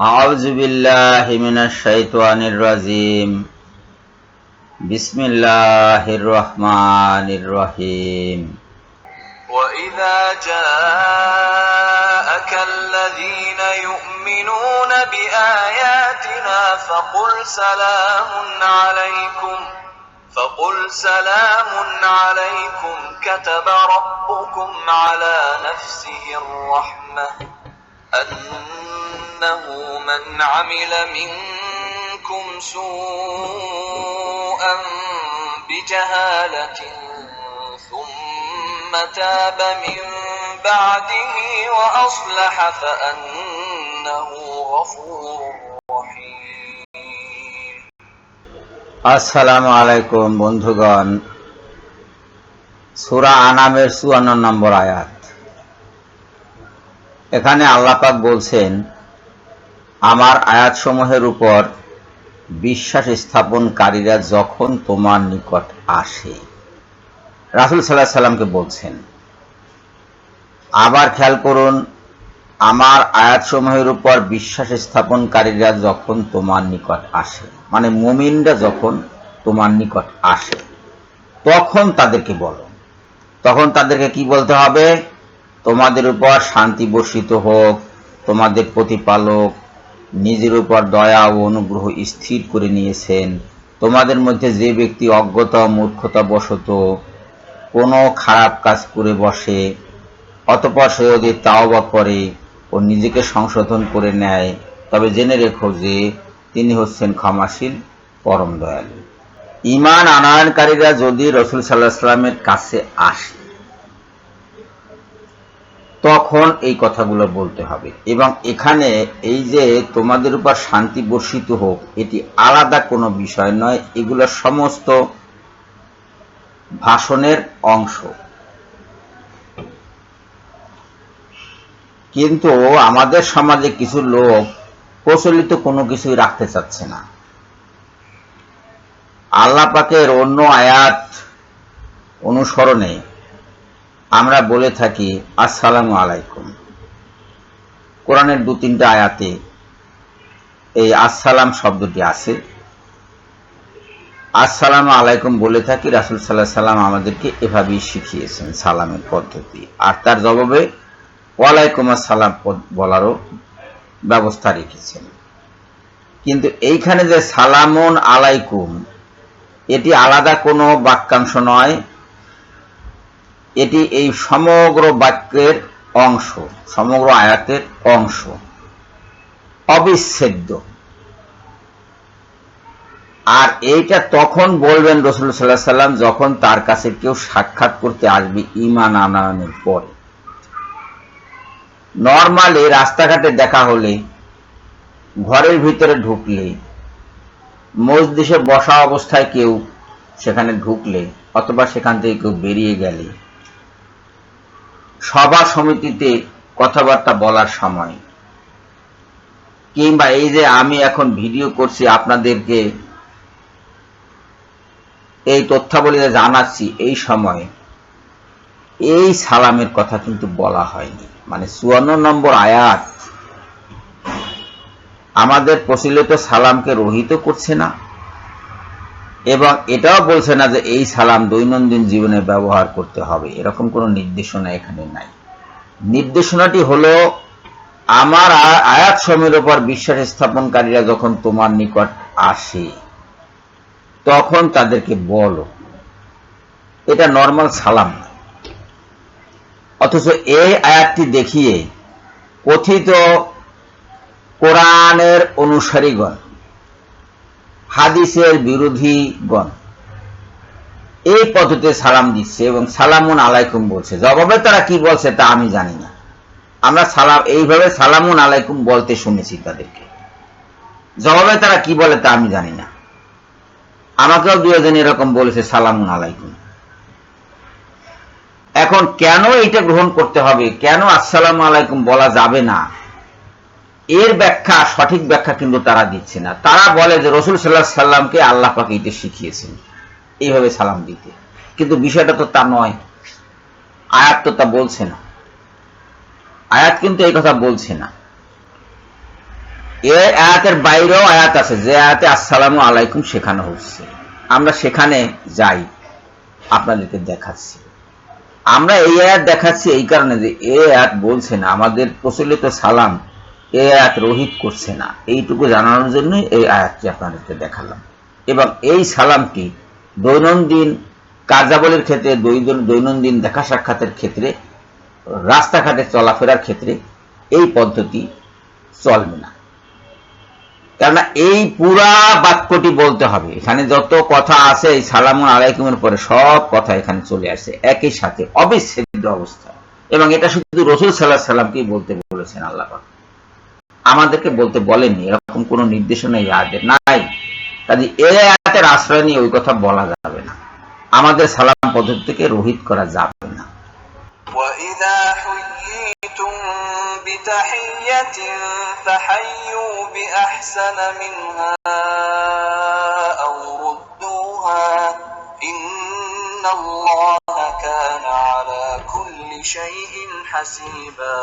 أعوذ بالله من الشيطان الرجيم. بسم الله الرحمن الرحيم. وإذا جاءك الذين يؤمنون بآياتنا فقل سلام عليكم. فقل سلام عليكم كتب ربكم على نفسه الرحمة. أنه من عمل منكم سوءا بجهالة ثم تاب من بعده وأصلح فأنه غفور رحيم আসসালামু আলাইকুম বন্ধুগণ সূরা আনামের চুয়ান্ন নম্বর আয়াত এখানে আল্লাপাক বলছেন আমার আয়াতসমূহের উপর বিশ্বাস স্থাপনকারীরা যখন তোমার নিকট আসে। রাসুল সাল্লাহ সাল্লামকে বলছেন, আবার খেয়াল করুন, আমার আয়াতসমূহের উপর বিশ্বাস স্থাপনকারীরা যখন তোমার নিকট আসে মানে মুমিনরা যখন তোমার নিকট আসে, তখন তাদেরকে বলো। তখন তাদেরকে কি বলতে হবে? তোমাদের উপর শান্তি বর্ষিত হোক, তোমাদের প্রতিপালক নিজের উপর দয়া ও অনুগ্রহ স্থির করে নিয়েছেন। তোমাদের মধ্যে যে ব্যক্তি অজ্ঞতা, মূর্খতা বশত, কোনো খারাপ কাজ করে বসে, অতপর সে যদি তাওবা করে ও নিজেকে সংশোধন করে নেয়, তবে জেনে রেখো যে তিনি হচ্ছেন ক্ষমাশীল, পরম দয়ালু। ইমান আনয়নকারীরা যদি রসুল সাল্লাহ সাল্লামের কাছে আসে তখন এই কথাগুলো বলতে হবে। এবং এখানে এই যে তোমাদের উপর শান্তি বর্ষিত হোক, এটি আলাদা কোনো বিষয় নয়। এগুলো সমস্ত ভাষণের অংশ। কিন্তু আমাদের সমাজে কিছু লোক প্রচলিত কোনো কিছুই রাখতে চাচ্ছে না। আল্লাহ পাকের অন্য আয়াত অনুসরণে আমরা বলে থাকি, আসসালামু আলাইকুম। কোরআনের দু তিনটা আয়াতে এই আসসালাম শব্দটি আছে। আসসালামু আলাইকুম বলে থাকি, রাসুল সাল্লাহ সাল্লাম আমাদেরকে এভাবেই শিখিয়েছেন সালামের পদ্ধতি। আর তার জবাবে ওয়ালাইকুম আসসালাম বলারও ব্যবস্থা রেখেছেন। কিন্তু এইখানে যে সালামুন আলাইকুম, এটি আলাদা কোনো বাক্যাংশ নয় এটি এই সমগ্র বাক্যের অংশ, সমগ্র আয়াতের অংশ। অবিচ্ছেদ্য। আর এইটা তখন বলবেন রসুল সাল্লাহ সাল্লাম যখন তার কাছে কেউ সাক্ষাৎ করতে আসবে ইমান আনায়নের পরে। নর্মালি রাস্তাঘাটে দেখা হলে, ঘরের ভিতরে ঢুকলে, মসজিদে বসা অবস্থায় কেউ সেখানে ঢুকলে, অথবা সেখান থেকে কেউ বেরিয়ে গেলে সভা সমিতিতে কথাবার্তা বলার সময়। কিংবা এই যে আমি এখন ভিডিও করছি আপনাদেরকে, এই তথ্যাবলী জানাচ্ছি এই সময়, এই সালামের কথা কিন্তু বলা হয়নি। মানে চুয়ান্ন নম্বর আয়াত, আমাদের প্রচলিত সালামকে রহিত করছে না। এবং এটাও বলছে না যে এই সালাম দৈনন্দিন জীবনে ব্যবহার করতে হবে। এরকম কোনো নির্দেশনা এখানে নাই। নির্দেশনাটি হলো, আমার আয়াত সময়ের উপর বিশ্বাস স্থাপনকারীরা যখন তোমার নিকট আসে, তখন তাদেরকে বলো। এটা নর্মাল সালাম অথচ এই আয়াতটি দেখিয়ে কথিত কোরআনের অনুসারীগণ হাদিসের বিরোধীগণ এই পদ্ধতিতে সালাম দিচ্ছে এবং সালামুন আলাইকুম বলছে। জবাবে তারা কি বলছে তা আমি জানি না। আমরা সালাম, এইভাবে সালামুন আলাইকুম বলতে শুনেছি তাদেরকে। জবাবে তারা কি বলে তা আমি জানি না। আমাকেও দুজন এরকম বলেছে, সালামুন আলাইকুম। এখন কেন এটা গ্রহণ করতে হবে? কেন আসসালাম আলাইকুম বলা যাবে না? এর ব্যাখ্যা, সঠিক ব্যাখ্যা কিন্তু তারা দিচ্ছে না। তারা বলে যে রসুল সাল্লাহ সাল্লামকে আল্লাহ পাকে এটা শিখিয়েছেন। এইভাবে সালাম দিতে। কিন্তু বিষয়টা তো তা নয়। আয়াত তো তা বলছে না। আয়াত কিন্তু এই কথা বলছে না। এই আয়াতের বাইরেও আয়াত আছে। যে আয়াতে আসসালামু আলাইকুম শেখানো হচ্ছে। আমরা সেখানে যাই। আপনাদেরকে দেখাচ্ছি। আমরা এই আয়াত দেখাচ্ছি এই কারণে যে এ আয়াত বলছে না। আমাদের প্রচলিত সালাম এই আয়াত রোহিত করছে না। এইটুকু জানানোর জন্যই এই আয়াতটি আপনাদেরকে দেখালাম। এবং এই সালামটি দৈনন্দিন কার্যাবলীর ক্ষেত্রে, দৈন- দৈনন্দিন দেখা সাক্ষাতের ক্ষেত্রে, রাস্তাঘাটে চলাফেরার ক্ষেত্রে এই পদ্ধতি চলবে না। কেননা এই পুরা বাক্যটি বলতে হবে। এখানে যত কথা আছে, এই সালাম আলাইকুমের পরে সব কথা এখানে চলে আসে। একই সাথে অবিচ্ছেদ্য অবস্থা। এবং এটা শুধু রসুল সাল্লাহ সাল্লামকেই বলতে বলেছেন আল্লাহ। আমাদেরকে বলতে বলেননি এরকম কোন নির্দেশনা এই আয়াতে নাই কাজে এই আয়াতের আশ্রয় নিয়ে ওই কথা বলা যাবে না আমাদের সালাম পদ্ধতি থেকে রোহিত করা যাবে না وإذا حييتم بتحية فحيوا بأحسن منها أو ردوها إن الله كان على كل شيء حسيبا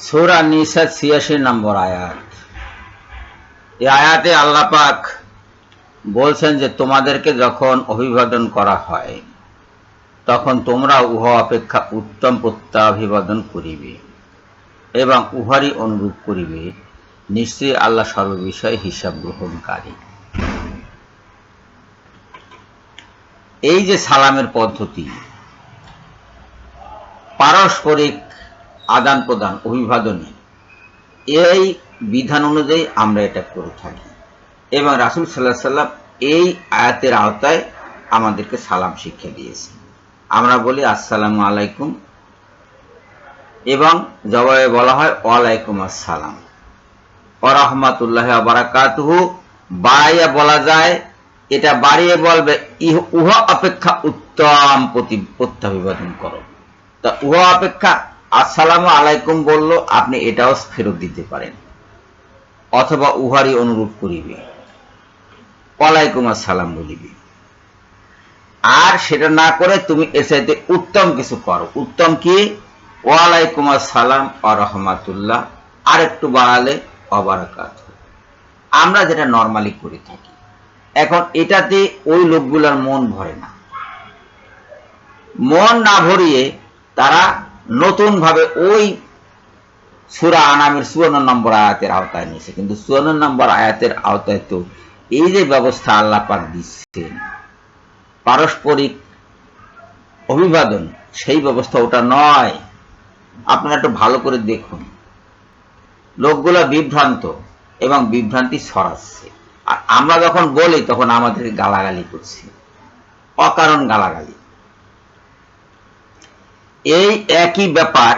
সূরা নিসা 86 নম্বর আয়াত। এই আয়াতে আল্লাহ পাক বলছেন যে, তোমাদেরকে যখন অভিবাদন করা হয়, তখন তোমরা উহা অপেক্ষা উত্তম প্রত্যাভিবাদন করিবে এবং উহারই অনুরূপ করিবে। নিশ্চয়ই আল্লাহ সর্ববিষয়ে হিসাব গ্রহণকারী। এই যে সালামের পদ্ধতি, পারস্পরিক আদান প্রদান অভিবাদনে। এই বিধান অনুযায়ী আমরা এটা করে থাকি। এবং রাসুল সাল্লাহ সাল্লাম এই আয়াতের আওতায় আমাদেরকে সালাম শিক্ষা দিয়েছে আমরা বলি, আসসালামু আলাইকুম। এবং জবাবে বলা হয়, ওয়ালাইকুম আসসালাম। ওরহমাতুল্লাহ বারাকাতুহু। বাড়াইয়া বলা যায়, এটা বাড়িয়ে বলবে উহা অপেক্ষা উত্তম প্রতি- প্রত্যাভিবাদন করো। তা উহা অপেক্ষা আসসালামু আলাইকুম বলল, আপনি এটাও ফেরত দিতে পারেন। অথবা উহারই অনুরূপ করিবে। ওয়ালাইকুম আসসালাম বলিবে। আর সেটা না করে তুমি এর চাইতে উত্তম কিছু করো। উত্তম কি? ওয়ালাইকুম আসসালাম ও রহমাতুল্লাহ। আর একটু বাড়ালে অবারাকাত। আমরা যেটা নর্মালি করে থাকি। এখন এটাতে ওই লোকগুলোর মন ভরে না। মন না ভরিয়ে তারা নতুন ভাবে ওই সুরা আনামের চুয়ান্ন নম্বর আয়াতের আওতায় নিয়েছে। কিন্তু চুয়ান্ন নম্বর আয়াতের আওতায় তো এই যে ব্যবস্থা আল্লাহ পাক দিচ্ছেন, পারস্পরিক অভিবাদন, সেই ব্যবস্থা ওটা নয়। আপনারা একটু ভালো করে দেখুন। লোকগুলা বিভ্রান্ত এবং বিভ্রান্তি ছড়াচ্ছে। আর আমরা যখন বলি, তখন আমাদের গালাগালি করছে। অকারণ গালাগালি। এই একই ব্যাপার,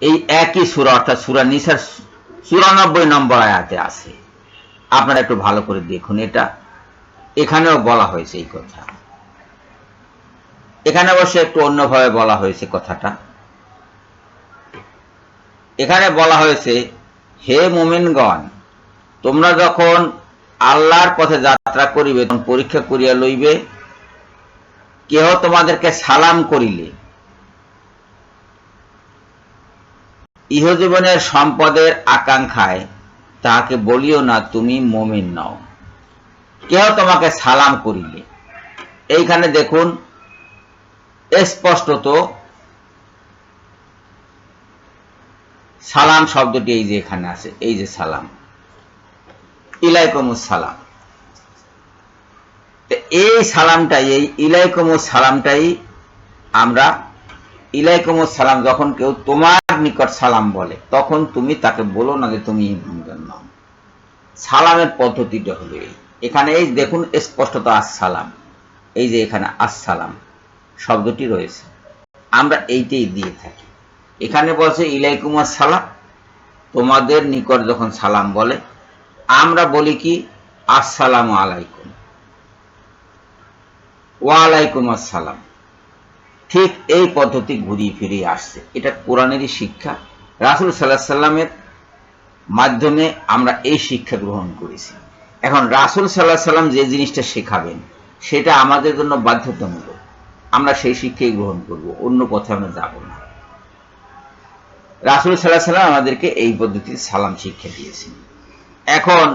এই একই সুরা, অর্থাৎ সুরা নিসার চুরানব্বই নম্বর আয়াতে আছে। আপনারা একটু ভালো করে দেখুন এটা। এখানেও বলা হয়েছে এই কথা। এখানে অবশ্য একটু অন্যভাবে বলা হয়েছে কথাটা। এখানে বলা হয়েছে, হে মুমিনগণ, তোমরা যখন আল্লাহর পথে যাত্রা করিবে, তখন পরীক্ষা করিয়া লইবে, কেহ তোমাদেরকে সালাম করিলে ইহজীবনের সম্পদের আকাঙ্ক্ষায় তাহাকে বলিও না, তুমি মমিন নও। কেহ তোমাকে সালাম করিলে? এইখানে দেখুন, স্পষ্টত সালাম শব্দটি এই যে এখানে আছে, এই যে সালাম। ইলাইকুমুস সালাম। এই সালামটাই, এই ইলাইকুমুস সালামটাই আমরা, ইলাইকুমুস সালাম যখন কেউ তোমার নিকট সালাম বলে, তখন তুমি তাকে বলো না যে তুমি ইমানদার নও সালামের পদ্ধতিটা হলো এই। এখানে এই দেখুন স্পষ্টত আসসালাম। এই যে এখানে আসসালাম শব্দটি রয়েছে। আমরা এইটাই দিয়ে থাকি। এখানে বলছে, ইলাইকুম সালাম তোমাদের নিকট যখন সালাম বলে, আমরা বলি কি? আসসালাম আলাইকুম। ওয়ালাইকুম আসসালাম। ঠিক এই পদ্ধতি ঘুরিয়ে ফিরিয়ে আসছে। এটা কোরআনেরই শিক্ষা। রাসুল সাল্লাহ সাল্লামের মাধ্যমে আমরা এই শিক্ষা গ্রহণ করেছি। এখন রাসুল সাল্লাহ সাল্লাম যে জিনিসটা শেখাবেন, সেটা আমাদের জন্য বাধ্যতামূলক। আমরা সেই শিক্ষাই গ্রহণ করব, অন্য পথে আমরা যাব না। রাসুল সাল্লাহ সাল্লাম আমাদেরকে এই পদ্ধতিতে সালাম শিক্ষা দিয়েছেন। এখন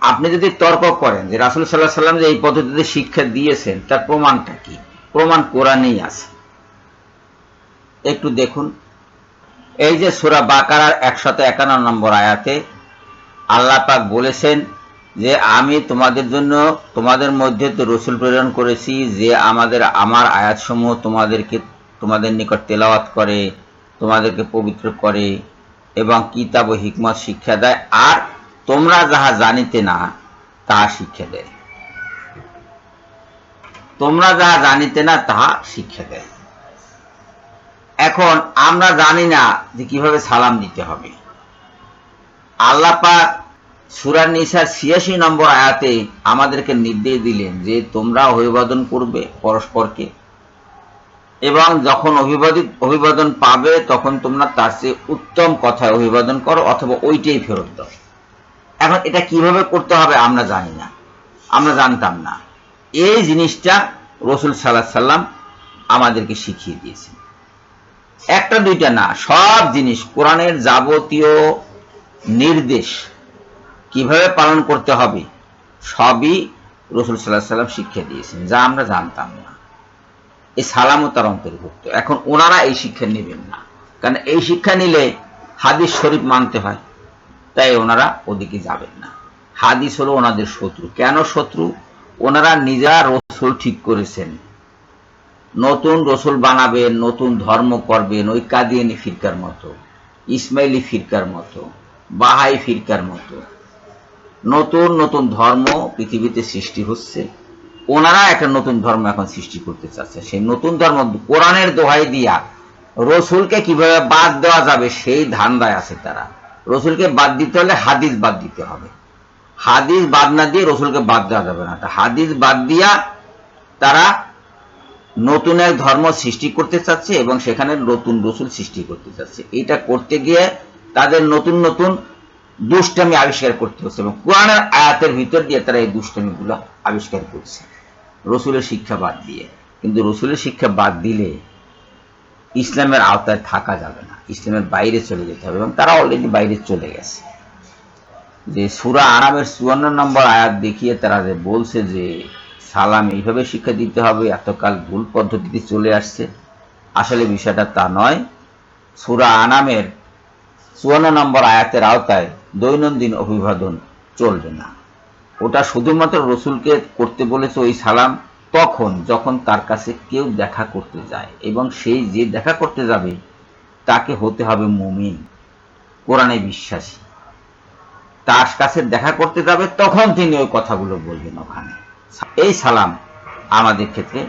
আপনি যদি তর্ক করেন যে রাসুল সাল্লাহ সাল্লাম যে এই পদ্ধতিতে শিক্ষা দিয়েছেন, তার প্রমাণটা কি? প্রমাণ কোরআনেই আছে। একটু দেখুন। এই যে সুরা বাকারার একশত একান্ন নম্বর আয়াতে আল্লাহ পাক বলেছেন যে, আমি তোমাদের জন্য তোমাদের মধ্যে তো রসুল প্রেরণ করেছি যে, আমাদের আমার আয়াতসমূহ তোমাদেরকে, তোমাদের নিকট তেলাওয়াত করে, তোমাদেরকে পবিত্র করে এবং কিতাব ও হিকমত শিক্ষা দেয়। আর তোমরা যাহা জানিতে না, তাহা শিক্ষা দেয়। তোমরা যাহা জানিতে না, তাহা শিক্ষা দেয়। এখন আমরা জানি না যে কীভাবে সালাম দিতে হবে। আল্লাহ পাক সুরার নিসার ছিয়াশি নম্বর আয়াতে আমাদেরকে নির্দেশ দিলেন যে তোমরা অভিবাদন করবে পরস্পরকে। এবং যখন অভিবাদিত অভিবাদন পাবে, তখন তোমরা তার চেয়ে উত্তম কথায় অভিবাদন করো অথবা ওইটাই ফেরত দাও। এখন এটা কীভাবে করতে হবে আমরা জানি না। আমরা জানতাম না। এই জিনিসটা রসুল সাল্লাহ সাল্লাম আমাদেরকে শিখিয়ে দিয়েছেন। একটা, দুইটা না, সব জিনিস, কোরআনের যাবতীয় নির্দেশ কীভাবে পালন করতে হবে, সবই রসুল সাল্লাহ সাল্লাম শিক্ষা দিয়েছেন, যা আমরা জানতাম না। এই সালামও তার অন্তর্ভুক্ত। এখন ওনারা এই শিক্ষা নেবেন না। কারণ এই শিক্ষা নিলে হাদিস শরীফ মানতে হয়, তাই ওনারা ওদিকে যাবেন না। হাদিস হলো ওনাদের শত্রু। কেন শত্রু? ওনারা নিজা রসুল ঠিক করেছেন। নতুন রসুল বানাবেন, নতুন ধর্ম করবেন ওই কাদিয়ানি ফিরকার মতো, ইসমাইলি ফিরকার মতো, বাহাই ফিরকার মতো। নতুন নতুন ধর্ম পৃথিবীতে সৃষ্টি হচ্ছে। ওনারা একটা নতুন ধর্ম এখন সৃষ্টি করতে চাচ্ছে। সেই নতুন ধর্ম কোরআনের দোহাই দিয়া রসুলকে কীভাবে বাদ দেওয়া যাবে, সেই ধান্দায় আছে তারা। রসুলকে বাদ দিতে হলে হাদিস বাদ দিতে হবে। হাদিস বাদ না দিয়ে রসুলকে বাদ দেওয়া যাবে না। হাদিস বাদ দিয়া তারা নতুন এক ধর্ম সৃষ্টি করতে চাচ্ছে এবং সেখানে নতুন রসুল সৃষ্টি করতে চাচ্ছে। এটা করতে গিয়ে তাদের নতুন নতুন দুষ্টামি আবিষ্কার করতে হচ্ছে এবং কোরআনের আয়াতের ভিতর দিয়ে তারা এই দুষ্টামিগুলো আবিষ্কার করছে। রসুলের শিক্ষা বাদ দিয়ে। কিন্তু রসুলের শিক্ষা বাদ দিলে ইসলামের আওতায় থাকা যাবে না। ইসলামের বাইরে চলে যেতে হবে এবং তারা অলরেডি বাইরে চলে গেছে। যে সুরা আরামের চুয়ান্ন নম্বর আয়াত দেখিয়ে তারা যে বলছে যে সালাম এইভাবে শিক্ষা দিতে হবে, এতকাল ভুল পদ্ধতিতে চলে আসছে। আসলে বিষয়টা তা নয়। সুরা আনামের চুয়ান্ন নম্বর আয়াতের আওতায় দৈনন্দিন অভিবাদন চলবে না। ওটা শুধুমাত্র রসুলকে করতে বলেছে ওই সালাম তখন, যখন তার কাছে কেউ দেখা করতে যায় এবং সেই যে দেখা করতে যাবে, তাকে হতে হবে মুমিন, কোরআনে বিশ্বাসী। তার কাছে দেখা করতে যাবে, তখন তিনি ওই কথাগুলো বলবেন ওখানে। এই সালাম আমাদের ক্ষেত্রে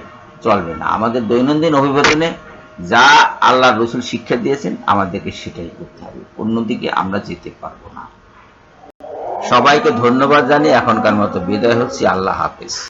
চলবে না। আমাদের দৈনন্দিন অভিবাদনে যা আল্লাহ রসুল শিক্ষা দিয়েছেন, আমাদেরকে সেটাই করতে হবে। অন্যদিকে আমরা যেতে পারব না। সবাইকে ধন্যবাদ জানিয়ে এখনকার মতো বিদায় হচ্ছি। আল্লাহ হাফেজ।